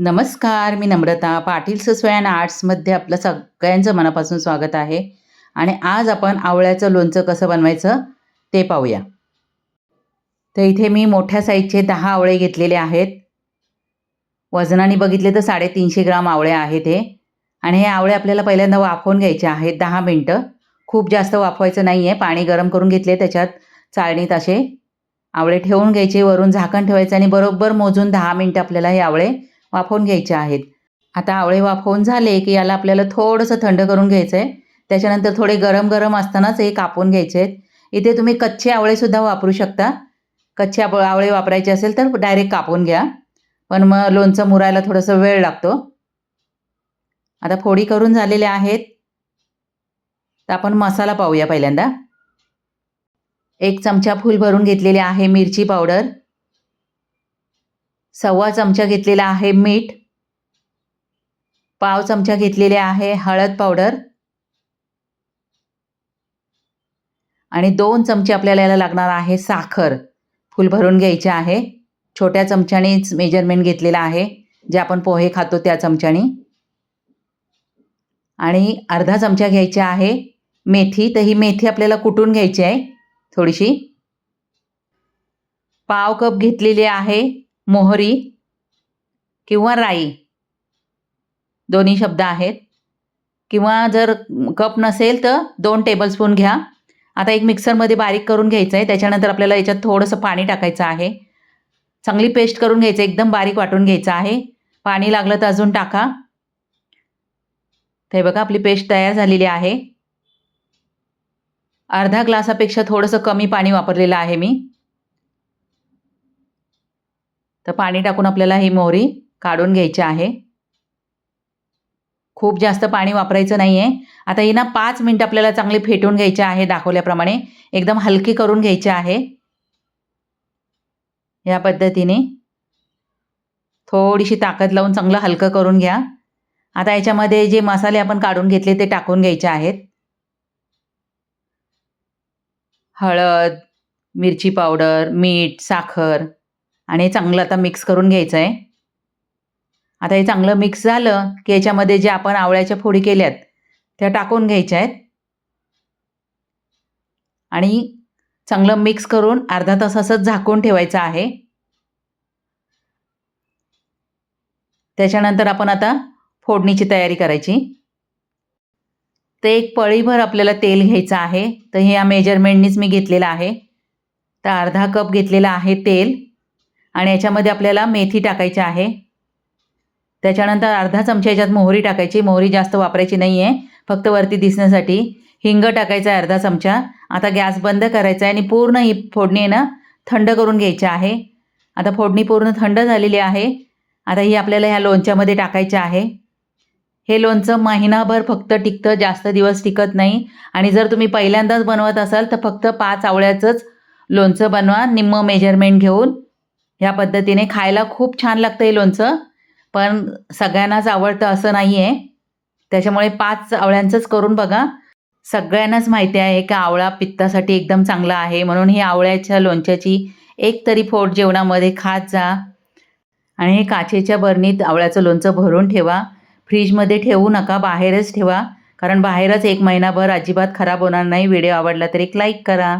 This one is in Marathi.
नमस्कार मी नम्रता. पाटील सस्वयान अँड आर्ट्समध्ये आपलं सगळ्यांचं मनापासून स्वागत आहे. आणि आज आपण आवळ्याचं लोणचं कसं बनवायचं ते पाहूया. तर इथे मी मोठ्या साईजचे दहा आवळे घेतलेले आहेत. वजनाने बघितले तर साडेतीनशे ग्राम आवळे आहेत हे. आणि हे आवळे आपल्याला पहिल्यांदा वाफवून घ्यायचे आहेत. दहा मिनटं. खूप जास्त वाफवायचं नाही आहे पाणी गरम करून घेतले त्याच्यात चाळणीत असे आवळे ठेवून घ्यायचे. वरून झाकण ठेवायचं आणि बरोबर मोजून दहा मिनटं आपल्याला हे आवळे वाफवून घ्यायच्या आहेत. आता आवळे वाफवून झाले की याला आपल्याला थोडंसं थंड करून घ्यायचं आहे त्याच्यानंतर थोडे गरम गरम असतानाच हे कापून घ्यायचे आहेत इथे तुम्ही कच्चे आवळेसुद्धा वापरू शकता. कच्चे आप आवळे वापरायचे असेल तर डायरेक्ट कापून घ्या. पण मग लोणचं मुरायला थोडंसं वेळ लागतो. आता फोडी करून झालेल्या आहेत. तर आपण मसाला पाहूया पहिल्यांदा. एक चमचा फूल भरून घेतलेले आहे मिरची पावडर. सव्वा चमचा घेतलेला आहे मीठ. पाव चमचा घेतलेले आहे हळद पावडर. आणि दोन चमचे आपल्याला याला लागणार आहे साखर. फुल भरून घ्यायचे आहे. छोट्या चमच्यानेच मेजरमेंट घेतलेला आहे. जे आपण पोहे खातो त्या चमच्याने. आणि अर्धा चमचा घ्यायचा आहे मेथी. तर ही मेथी आपल्याला कुटून घ्यायची आहे? थोडीशी. पाव कप घेतलेली आहे. मोहरी किंवा राई. दोन्ही शब्द आहेत. किंवा जर कप नसेल तर दोन टेबलस्पून घ्या. आता एक मिक्सरमध्ये बारीक करून घ्यायचं आहे त्याच्यानंतर आपल्याला याच्यात थोडंसं पाणी टाकायचं आहे. चांगली पेस्ट करून घ्यायचं एकदम बारीक वाटून घ्यायचं आहे. पाणी लागलं तर अजून टाका. ते बघा आपली पेस्ट तयार झालेली आहे. अर्धा ग्लासापेक्षा थोडंसं कमी पाणी वापरलेलं आहे मी. तर पाणी टाकून आपल्याला ही मोहरी काढून घ्यायची आहे. खूप जास्त पाणी वापरायचं नाही आहे आता ही ना पाच मिनटं आपल्याला चांगली फेटून घ्यायची आहे दाखवल्याप्रमाणे. एकदम हलकी करून घ्यायची आहे. या पद्धतीने. थोडीशी ताकद लावून चांगलं हलकं करून घ्या. आता याच्यामध्ये जे मसाले आपण काढून घेतले ते टाकून घ्यायचे आहेत. हळद मिरची पावडर मीठ साखर. आणि हे चांगलं आता मिक्स करून घ्यायचं आहे आता हे चांगलं मिक्स झालं की याच्यामध्ये जे आपण आवळ्याच्या फोडी केल्यात त्या टाकून घ्यायच्या आहेत. आणि चांगलं मिक्स करून अर्धा तास असंच झाकून ठेवायचं आहे. त्याच्यानंतर आपण आता फोडणीची तयारी करायची. तर एक पळीभर आपल्याला तेल घ्यायचं आहे. तर हे या मेजरमेंटनीच मी घेतलेलं आहे. तर अर्धा कप घेतलेलं आहे तेल. आणि याच्यामध्ये आपल्याला मेथी टाकायची आहे. त्याच्यानंतर अर्धा चमचा याच्यात मोहरी टाकायची. मोहरी जास्त वापरायची नाही आहे फक्त वरती दिसण्यासाठी हिंग टाकायचा आहे अर्धा चमचा. आता गॅस बंद करायचा आहे आणि पूर्ण ही फोडणी आहे ना थंड करून घ्यायची आहे. आता फोडणी पूर्ण थंड झालेली आहे. आता ही आपल्याला ह्या लोणच्यामध्ये टाकायची आहे. हे लोणचं महिनाभर फक्त टिकतं जास्त दिवस टिकत नाही. आणि जर तुम्ही पहिल्यांदाच बनवत असाल तर फक्त पाच आवळ्याचंच लोणचं बनवा. निम्म मेजरमेंट घेऊन. ह्या पद्धतीने खायला खूप छान लागतं हे लोणचं. पण सगळ्यांनाच आवडतं असं नाही आहे त्याच्यामुळे पाच आवळ्यांचंच करून बघा. सगळ्यांनाच माहिती आहे की आवळा पित्तासाठी एकदम चांगला आहे. म्हणून ही आवळ्याच्या लोणच्याची एक तरी फोड जेवणामध्ये खात जा. आणि हे काचेच्या बरणीत आवळ्याचं लोणचं भरून ठेवा. फ्रीजमध्ये ठेवू नका बाहेरच ठेवा. कारण बाहेरच एक महिनाभर अजिबात खराब होणार नाही. व्हिडिओ आवडला तर एक लाईक करा.